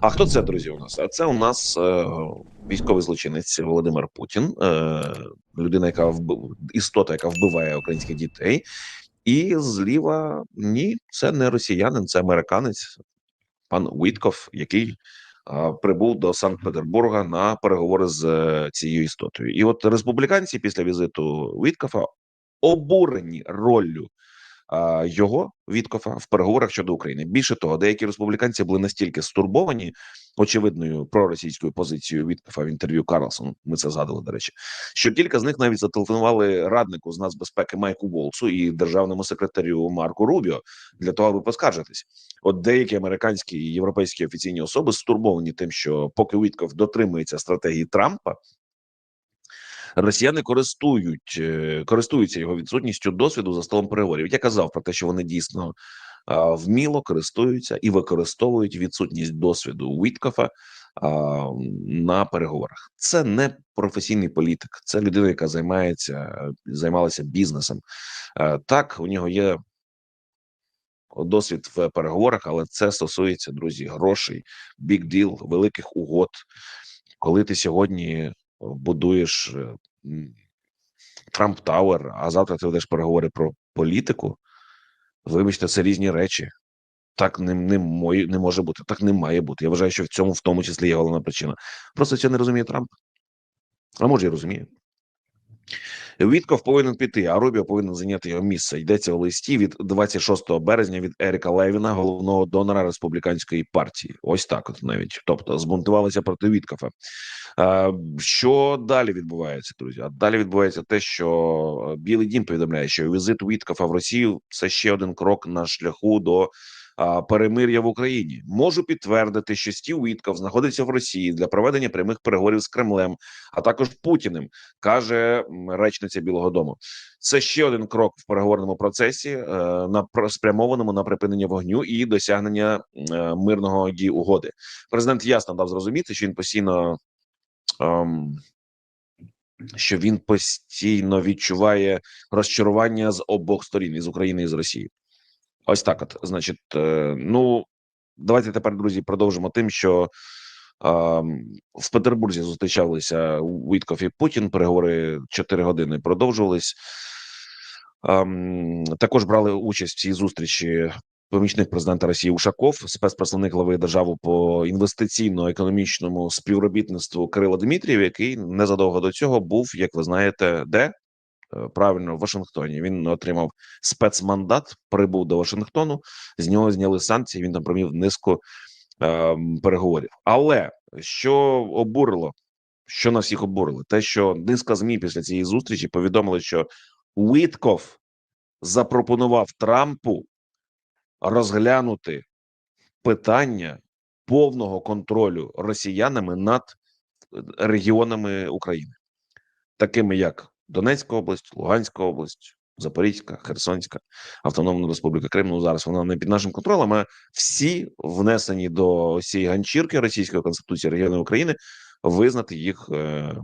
А хто це, друзі? У нас? А це у нас е, військовий злочинець Володимир Путін, е, людина, яка вбив, істота, яка вбиває українських дітей. І зліва ні, це не росіянин, це американець, пан Уітков, який прибув до Санкт-Петербурга на переговори з е, цією істотою. І от республіканці після візиту Уіткофа обурені роллю його Віткофа в переговорах щодо України. Більше того, деякі республіканці були настільки стурбовані очевидною проросійською позицією Віткофа в інтерв'ю Карлсон. Ми це згадували, до речі, що кілька з них навіть зателефонували раднику з нацбезпеки Майку Волсу і державному секретарю Марку Рубіо для того, аби поскаржитись. От деякі американські і європейські офіційні особи стурбовані тим, що поки Вітков дотримується стратегії Трампа. Росіяни користують е, користуються його відсутністю досвіду за столом переговорів. Я казав про те, що вони дійсно вміло користуються і використовують відсутність досвіду Уіткофа а, на переговорах. Це не професійний політик, це людина, яка займається займалася бізнесом. Так, у нього є досвід в переговорах, але це стосується друзі грошей, бік діл, великих угод. Коли ти сьогодні будуєш е, Трамп Тауер, а завтра ти ведеш переговори про політику. Вибачте, це різні речі. Так не, не, мої, не може бути, так не має бути. Я вважаю, що в цьому в тому числі є головна причина. Просто це не розуміє Трамп. А може і розуміє. Вітков повинен піти, а Рубіо повинен зайняти його місце. Йдеться у листі від 26 березня від Еріка Левіна, головного донора республіканської партії. Ось так, от навіть тобто збунтувалися проти Віткофа. Е, Що далі відбувається, друзі? А далі відбувається те, що Білий Дім повідомляє, що візит Віткофа в Росію це ще один крок на шляху до перемир'я в Україні. Можу підтвердити, що Стів Вітков знаходиться в Росії для проведення прямих переговорів з Кремлем, а також Путіним, каже речниця Білого Дому. Це ще один крок в переговорному процесі, е, на спрямованому на припинення вогню і досягнення е, мирного дії угоди. Президент ясно дав зрозуміти, що він постійно. ем, що він постійно відчуває розчарування з обох сторін із України і з Росії. Ось так. От, значить, е, ну давайте тепер, друзі, продовжимо тим, що е, в Петербурзі зустрічалися Уітков і Путін. Переговори 4 години продовжувались. Ем, також брали участь в цій зустрічі помічник президента Росії Ушаков, спецпредставник глави держави по інвестиційно-економічному співробітництву Кирило Дмитрієв, який незадовго до цього був, як ви знаєте, де Е, правильно в Вашингтоні. Він отримав спецмандат, прибув до Вашингтону. З нього зняли санкції. Він там провів низку е, переговорів. Але що обурило, що нас всіх обурило, те, що низка змі після цієї зустрічі повідомили, що Уітков запропонував Трампу розглянути питання повного контролю росіянами над е, регіонами України, такими як Донецька область, Луганська область, Запорізька, Херсонська, Автономна Республіка Крим. Ну зараз вона не під нашим контролем. а Всі внесені до цієї ганчірки Російської конституції регіону України визнати їх е,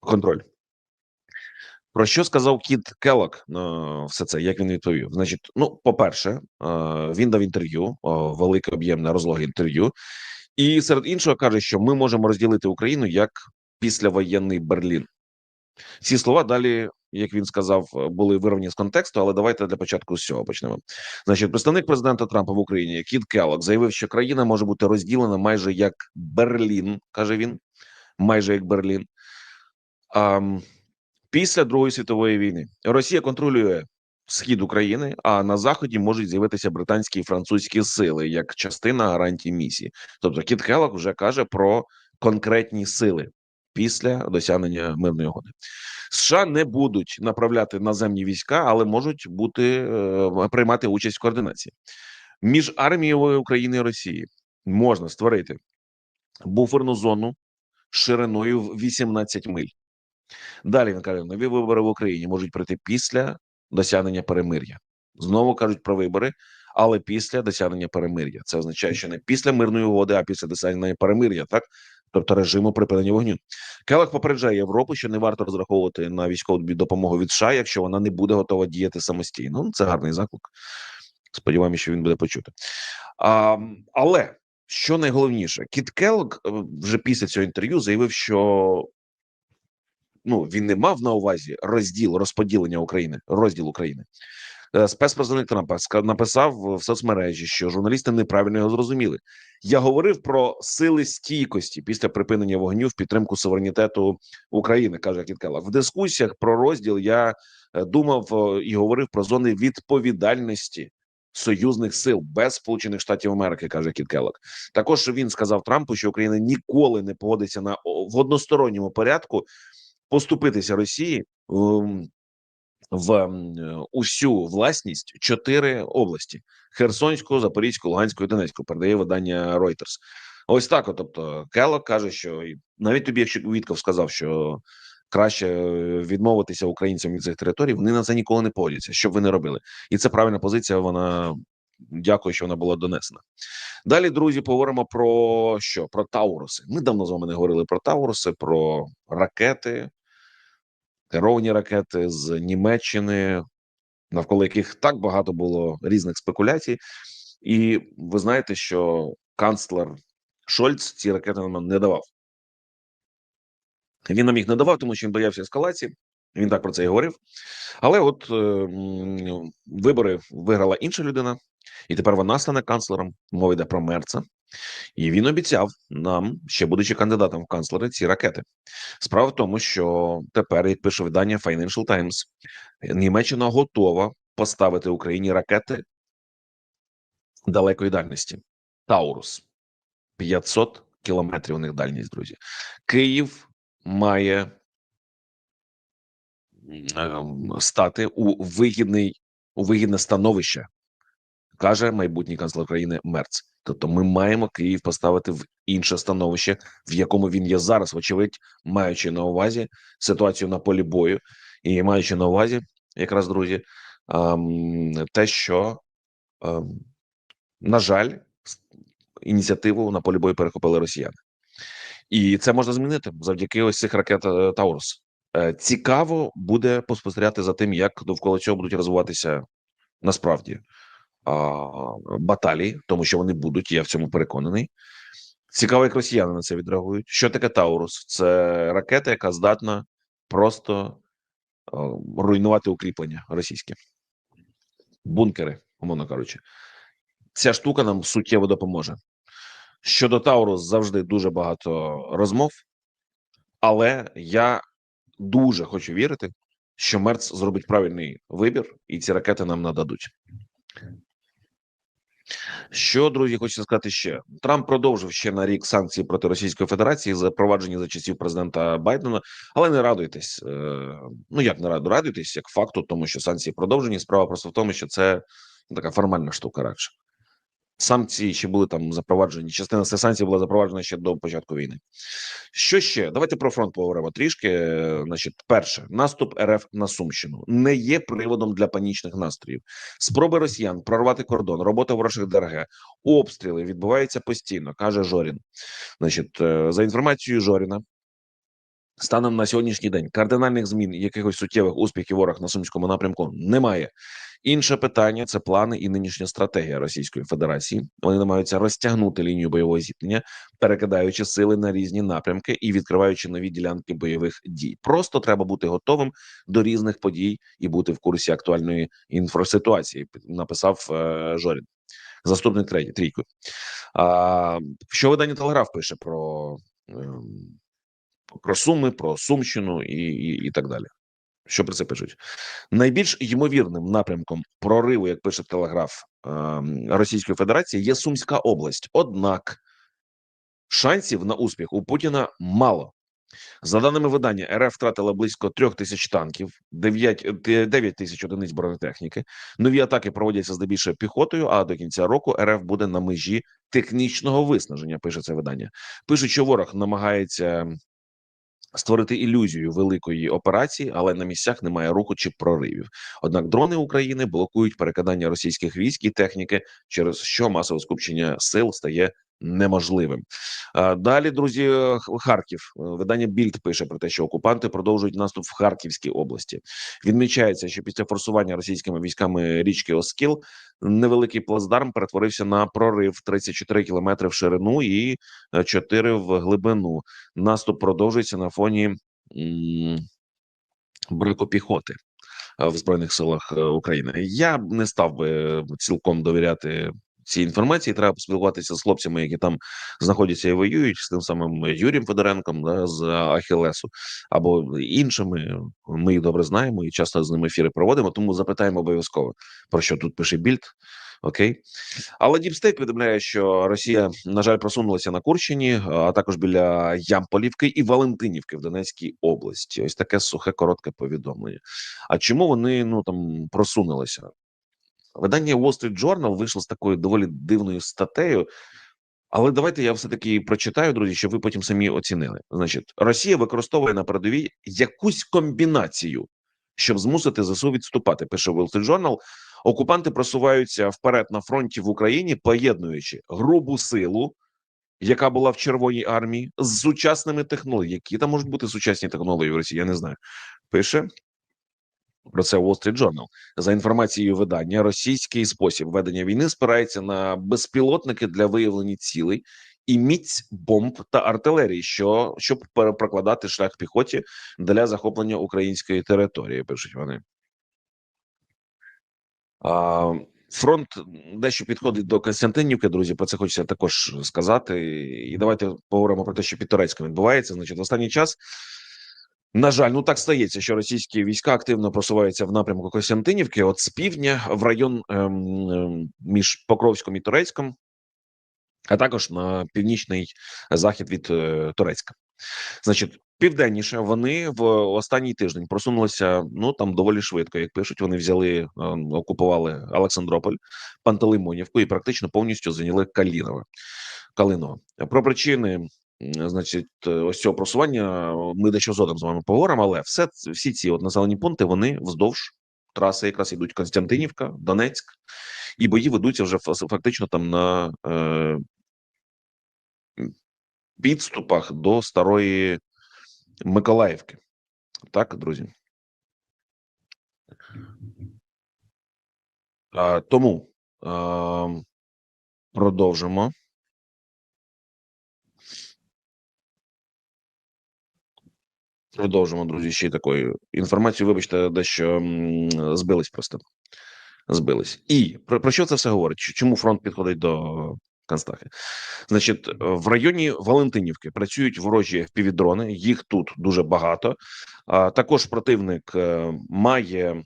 контроль. Про що сказав Кіт Келлок на все це? Як він відповів? Значить, ну, по-перше, е, він дав інтерв'ю, е, велике об'ємне розлоге інтерв'ю, і серед іншого каже, що ми можемо розділити Україну як післявоєнний Берлін. Ці слова далі, як він сказав, були вирвані з контексту, але давайте для початку з цього почнемо. Значить, представник президента Трампа в Україні Кіт Келлок заявив, що країна може бути розділена майже як Берлін, каже він, майже як Берлін. А, після Другої світової війни Росія контролює схід України, а на заході можуть з'явитися британські і французькі сили як частина гарантій місії. Тобто, Кіт Келлок вже каже про конкретні сили після досягнення мирної угоди. США не будуть направляти наземні війська, але можуть бути е, приймати участь в координації між армією України і Росії. Можна створити буферну зону шириною в 18 миль. Далі він каже: нові вибори в Україні можуть прийти після досягнення перемир'я. Знову кажуть про вибори, але після досягнення перемир'я. Це означає, що не після мирної угоди, а після досягнення перемир'я, так тобто режиму припинення вогню. Келах попереджає Європу, що не варто розраховувати на військову допомогу від США, якщо вона не буде готова діяти самостійно. Ну, це гарний заклик. Сподіваємося, що він буде почути. А, але що найголовніше, Кіт Келлог е, вже після цього інтерв'ю заявив, що ну він не мав на увазі розділ розподілення України, розділ України. Е, Спецпредставник Трампа написав в соцмережі, що журналісти неправильно його зрозуміли. Я говорив про сили стійкості після припинення вогню в підтримку суверенітету України, каже Кіт Келлог. В дискусіях про розділ я е, думав і говорив про зони відповідальності союзних сил без Сполучених Штатів Америки, каже Кіт. Також він сказав Трампу, що Україна ніколи не погодиться на в односторонньому порядку поступитися Росії ем, в е, усю власність чотири області: Херсонську, Запорізьку, Луганську і Донецьку. Передає видання Reuters. Ось так. Тобто, Келлог каже, що навіть тобі, якщо Вітков сказав, що краще е, відмовитися українцям від цих територій, вони на це ніколи не погодяться, що б ви не робили. І це правильна позиція. Вона дякую, що вона була донесена. Далі, друзі, поговоримо про що? Про Тауруси. Ми давно з вами не говорили про Тауруси, про ракети, керовані ракети з Німеччини, навколо яких так багато було різних спекуляцій. І ви знаєте, що канцлер Шольц ці ракети нам не давав. Він нам їх не давав, тому що він боявся ескалації. Він так про це і говорив. Але от е, вибори виграла інша людина, і тепер вона стане канцлером. Мова йде про Мерца. І він обіцяв нам, ще будучи кандидатом в канцлери, ці ракети. Справа в тому, що тепер, як пише видання Financial Times, Німеччина готова поставити Україні ракети далекої дальності. Таурус 500 кілометрів у них дальність, друзі. Київ має ем, стати у вигідний у вигідне становище, каже майбутній канцлер України Мерц. Тобто, ми маємо Київ поставити в інше становище, в якому він є зараз, вочевидь, маючи на увазі ситуацію на полі бою, і маючи на увазі, якраз друзі, ем, те, що ем, на жаль, ініціативу на полі бою перехопили росіяни, і це можна змінити завдяки ось цих ракет е, Таурус. Е, Цікаво буде поспостерігати за тим, як довкола цього будуть розвиватися насправді баталії, тому що вони будуть, я в цьому переконаний. Цікаво, як росіяни на це відреагують. Що таке Таурус? Це ракета, яка здатна просто руйнувати укріплення російські бункери, умовно кажучи. Ця штука нам суттєво допоможе. Щодо Таурус завжди дуже багато розмов, але я дуже хочу вірити, що Мерц зробить правильний вибір, і ці ракети нам нададуть. Що, друзі, хочу сказати ще. Трамп продовжив ще на рік санкції проти Російської Федерації, запроваджені за часів президента Байдена. Але не радуйтесь. е, Ну як не раду, радуйтесь як факту, тому що санкції продовжені. Справа просто в тому, що це така формальна штука радше. Санкції ще були там запроваджені. Частина цих санкцій була запроваджена ще до початку війни. Що ще? Давайте про фронт поговоримо трішки. Значить, перше, наступ РФ на Сумщину не є приводом для панічних настроїв. Спроби росіян прорвати кордон, робота ворожих ДРГ, обстріли відбуваються постійно, каже Жорін. Значить, е, за інформацією Жоріна, станом на сьогоднішній день кардинальних змін, якихось суттєвих успіхів ворог на сумському напрямку немає. Інше питання це плани і нинішня стратегія Російської Федерації. Вони намагаються розтягнути лінію бойового зіткнення, перекидаючи сили на різні напрямки і відкриваючи нові ділянки бойових дій. Просто треба бути готовим до різних подій і бути в курсі актуальної інфраситуації. Написав е, Жорін, заступник третій трійку. А, що видання Телеграф пише про, ем, про Суми, про Сумщину і, і, і так далі. Що про це пишуть? Найбільш ймовірним напрямком прориву, як пише Телеграф ем, Російської Федерації, є Сумська область. Однак шансів на успіх у Путіна мало. За даними видання, РФ втратила близько трьох тисяч танків, 9, 9 тисяч одиниць бронетехніки. Нові атаки проводяться здебільшого піхотою. А до кінця року РФ буде на межі технічного виснаження. Пише це видання. Пишуть, що ворог намагається створити ілюзію великої операції, але на місцях немає руху чи проривів. Однак дрони України блокують перекидання російських військ і техніки, через що масове скупчення сил стає неможливим. Далі, друзі, Х- Харків. Е, Видання Більд пише про те, що окупанти продовжують наступ в Харківській області. Відмічається, що після форсування російськими військами річки Оскіл невеликий плацдарм перетворився на прорив 34 кілометри в ширину і 4 в глибину. Наступ продовжується на фоні брику піхоти е, в збройних силах е, України. Я не став би цілком довіряти цій інформації. Треба поспілкуватися з хлопцями, які там знаходяться і воюють, з тим самим Юрієм Федоренком да, з Ахілесу або іншими. Ми їх добре знаємо і часто з ними ефіри проводимо. Тому запитаємо обов'язково про що тут пише Більд. Окей, але Діпстейт повідомляє, що Росія, на жаль, просунулася на Курщині, а також біля Ямполівки і Валентинівки в Донецькій області. Ось таке сухе коротке повідомлення. А чому вони ну там просунулися? Видання Wall Street Journal вийшло з такою доволі дивною статтею. Але давайте я все таки прочитаю, друзі, щоб ви потім самі оцінили. Значить, Росія використовує на передовій якусь комбінацію, щоб змусити ЗСУ відступати. Пише Wall Street Journal. Окупанти просуваються вперед на фронті в Україні, поєднуючи грубу силу, яка була в Червоній армії, з сучасними технологіями. Які там можуть бути сучасні технології в Росії? Я не знаю. Пише про це Wall Street Journal. За інформацією видання, російський спосіб ведення війни спирається на безпілотники для виявлення цілей і міць бомб та артилерії, що щоб пере- прокладати шлях піхоті для захоплення української території. Пишуть вони. А, фронт дещо підходить до Константинівки. Друзі, про це хочеться також сказати. І давайте поговоримо про те, що під Турецьком відбувається. Значить, в останній час. На жаль, ну так стається, що російські війська активно просуваються в напрямку Костянтинівки, от з півдня в район ем, ем, між Покровськом і Турецьком, а також на північний захід від е, Турецька. Значить, південніше вони в останній тиждень просунулися ну там доволі швидко. Як пишуть, вони взяли е, окупували Олександрополь, Пантелеймонівку і практично повністю зайняли Калінове. Калиново. Про причини, значить, е, ось цього просування ми дещо згодом з вами поговоримо, але все всі ці от населені пункти вони вздовж траси якраз ідуть Константинівка, Донецьк, і бої ведуться вже фактично там на е, підступах до старої Миколаївки. Так, друзі. А, тому а, продовжимо. Продовжимо, друзі, ще такою інформацією. Вибачте, дещо збились просто. Збились. І про, про що це все говорить? Чому фронт підходить до Канстахи? Значить, в районі Валентинівки працюють ворожі півдрони, їх тут дуже багато. А також противник е, має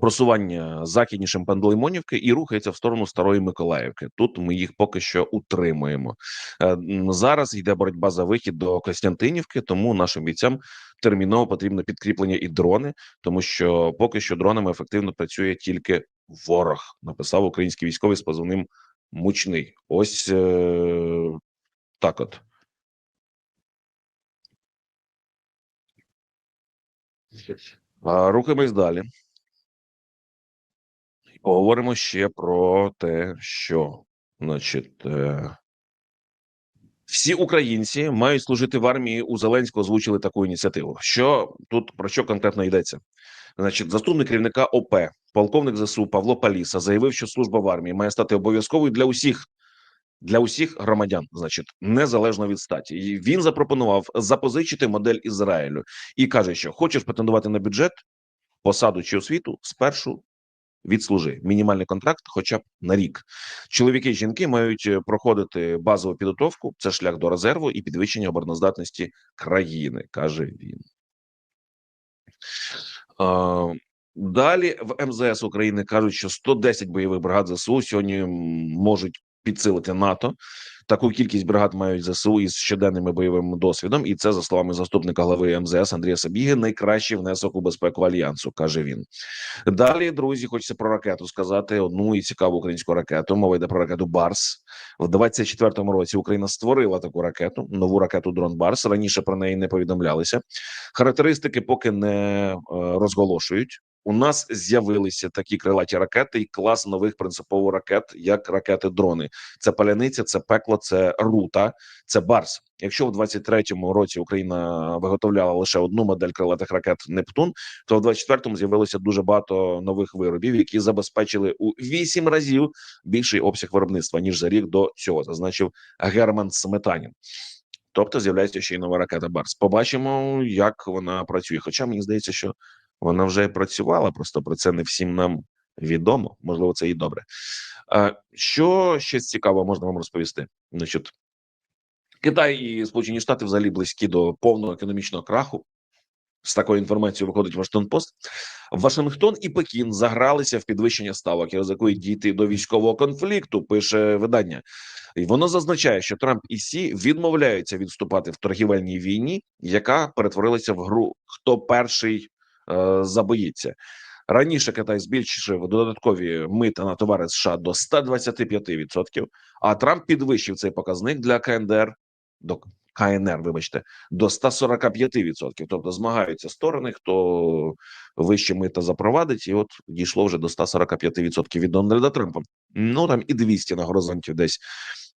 просування західнішим Панделеймонівки і рухається в сторону Старої Миколаївки. Тут ми їх поки що утримуємо. Е, Зараз йде боротьба за вихід до Костянтинівки, тому нашим бійцям терміново потрібно підкріплення і дрони, тому що поки що дронами ефективно працює тільки ворог. Написав український військовий з позивним мучний. Ось е, так от. Рухаємось далі. Поговоримо ще про те, що, значить, е, всі українці мають служити в армії. У Зеленського озвучили таку ініціативу. Що тут про що конкретно йдеться? Значить, заступник керівника ОП, полковник ЗСУ Павло Паліса заявив, що служба в армії має стати обов'язковою для усіх. Для усіх громадян, значить, незалежно від статі, він запропонував запозичити модель Ізраїлю і каже, що хочеш претендувати на бюджет, посаду чи освіту спершу відслужи мінімальний контракт, хоча б на рік. Чоловіки і жінки мають е, проходити базову підготовку. Це шлях до резерву і підвищення обороноздатності країни, каже він. Далі в МЗС України кажуть, що 110 бойових бригад ЗСУ сьогодні можуть підсилити НАТО. Таку кількість бригад мають ЗСУ із щоденним бойовим досвідом, і це за словами заступника глави МЗС Андрія Сабіги, найкращий внесок у безпеку альянсу, каже він. Далі, друзі, хочеться про ракету сказати одну і цікаву українську ракету. Мова йде про ракету Барс. В 24-му році Україна створила таку ракету, нову ракету дрон Барс. Раніше про неї не повідомлялися. Характеристики поки не е, розголошують. У нас з'явилися такі крилаті ракети і клас нових принципово ракет, як ракети дрони. Це паляниця, це пекло, це рута, це барс. Якщо в 23-му році Україна виготовляла лише одну модель крилатих ракет Нептун, то в 24-му з'явилося дуже багато нових виробів, які забезпечили у 8 разів більший обсяг виробництва ніж за рік до цього, зазначив Герман Сметанін. Тобто з'являється ще й нова ракета Барс. Побачимо, як вона працює. Хоча мені здається, що вона вже працювала, просто про це не всім нам відомо. Можливо, це і добре. Що ще цікаво можна вам розповісти? Значить, Китай і Сполучені Штати взагалі близькі до повного економічного краху. З такою інформацією виходить Вашингтон Пост. Вашингтон і Пекін загралися в підвищення ставок і ризикують дійти до військового конфлікту. Пише видання, і воно зазначає, що Трамп і Сі відмовляються відступати в торгівельній війні, яка перетворилася в гру хто перший забоїться. Раніше Китай збільшив додаткові мита на товари США до 125%, а Трамп підвищив цей показник для КНДР до КНР, вибачте, до 145%. Тобто змагаються сторони, хто вище мита запровадить, і от дійшло вже до 145% від Дональда Трампа. Ну там і 200 на горизонті десь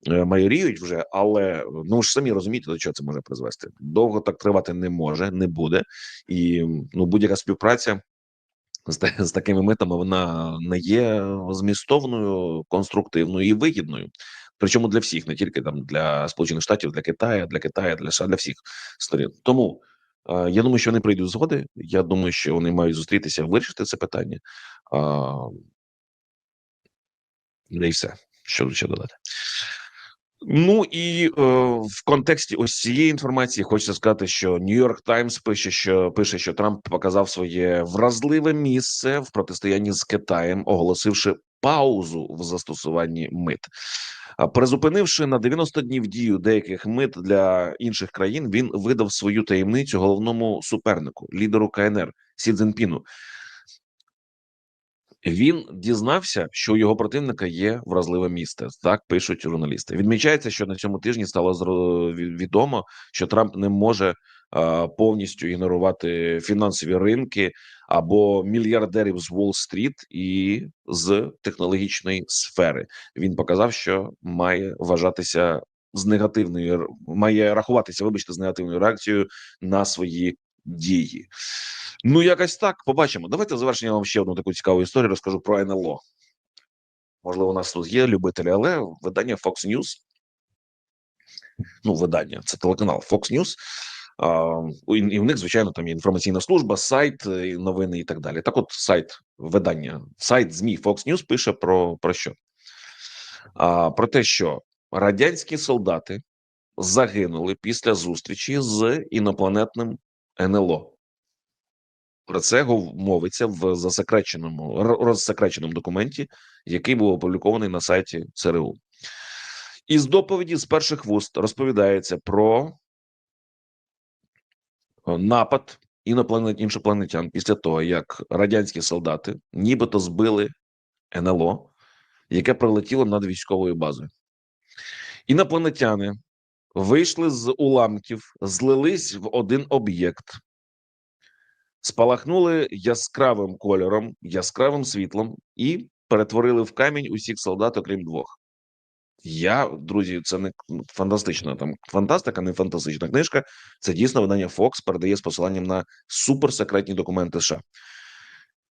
майоріють вже, але ну ж самі розумієте, до чого це може призвести. Довго так тривати не може, не буде, і ну будь-яка співпраця. З, з такими митами вона не є змістовною, конструктивною і вигідною. Причому для всіх, не тільки там для Сполучених Штатів, для Китаю, для Китаю, для США, для всіх сторін. Тому е, я думаю, що вони прийдуть згоди. Я думаю, що вони мають зустрітися, вирішити це питання. А, де і все, що ще додати. Ну і е, в контексті ось цієї інформації хочеться сказати, що Нью-Йорк Таймс пише, що пише, що Трамп показав своє вразливе місце в протистоянні з Китаєм, оголосивши паузу в застосуванні мит. Призупинивши на 90 днів дію деяких мит для інших країн, він видав свою таємницю головному супернику, лідеру КНР Сі Цзіньпіну. Він дізнався, що у його противника є вразливе місце. Так пишуть журналісти. Відмічається, що на цьому тижні стало відомо, що Трамп не може а, повністю ігнорувати фінансові ринки або мільярдерів з Уолл-стріт і з технологічної сфери. Він показав, що має вважатися з негативною має рахуватися, вибачте, з негативною реакцією на свої дії. Ну, якось так. Побачимо. Давайте завершення вам ще одну таку цікаву історію розкажу про НЛО. Можливо, у нас тут є любителі, але видання Fox News. Ну, видання, це телеканал Fox News. У- і в них, звичайно, там є інформаційна служба, сайт, е, новини і так далі. Так, от сайт видання, сайт ЗМІ Fox News пише про, про що? А, про те, що радянські солдати загинули після зустрічі з інопланетним НЛО. Про це мовиться в засекреченому розсекреченому документі, який був опублікований на сайті ЦРУ. Із доповіді з перших вуст розповідається про напад інопланет іншопланетян після того, як радянські солдати нібито збили НЛО, яке прилетіло над військовою базою. Інопланетяни вийшли з уламків, злились в один об'єкт, спалахнули яскравим кольором, яскравим світлом і перетворили в камінь усіх солдат, окрім двох. Я, друзі, це не фантастична там фантастика, не фантастична книжка. Це дійсно видання Fox передає з посиланням на суперсекретні документи США.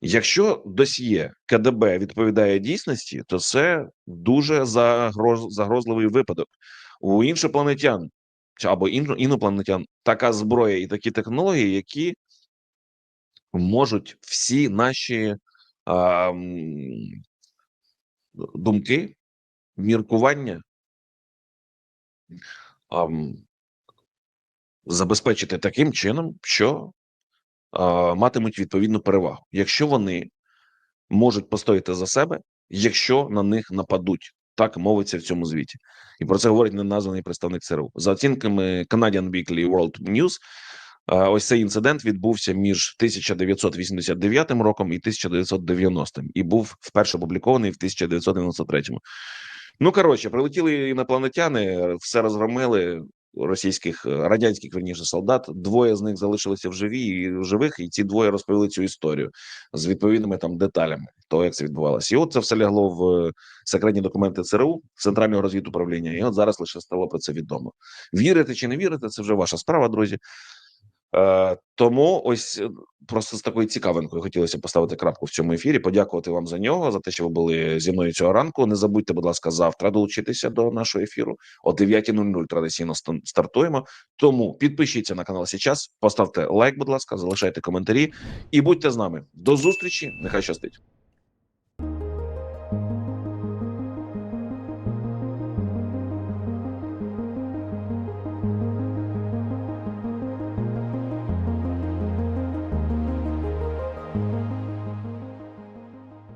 Якщо досьє КДБ відповідає дійсності, то це дуже загроз, загрозливий випадок. У іншопланетян або ін- інопланетян така зброя і такі технології, які можуть всі наші а, думки, міркування а, забезпечити таким чином, що а, матимуть відповідну перевагу, якщо вони можуть постояти за себе, якщо на них нападуть. Так мовиться в цьому звіті, і про це говорить неназваний представник ЦРУ. За оцінками Canadian Weekly World News, ось цей інцидент відбувся між 1989 роком і 1990 і був вперше опублікований в 1993. Ну коротше, прилетіли інопланетяни, все розгромили. Російських е, радянських верніше солдат. Двоє з них залишилися в живі і живих, і ці двоє розповіли цю історію з відповідними там деталями того, як це відбувалося. І от це все лягло в секретні документи ЦРУ Центрального розвідуправління. І от зараз лише стало про це відомо. Вірити чи не вірити, це вже ваша справа, друзі. Е, тому ось е, просто з такою цікавинкою хотілося поставити крапку в цьому ефірі. Подякувати вам за нього, за те, що ви були зі мною цього ранку. Не забудьте, будь ласка, завтра долучитися до нашого ефіру. О 9.00 традиційно стартуємо. Тому підпишіться на канал сейчас, поставте лайк, будь ласка, залишайте коментарі і будьте з нами. До зустрічі. Нехай щастить.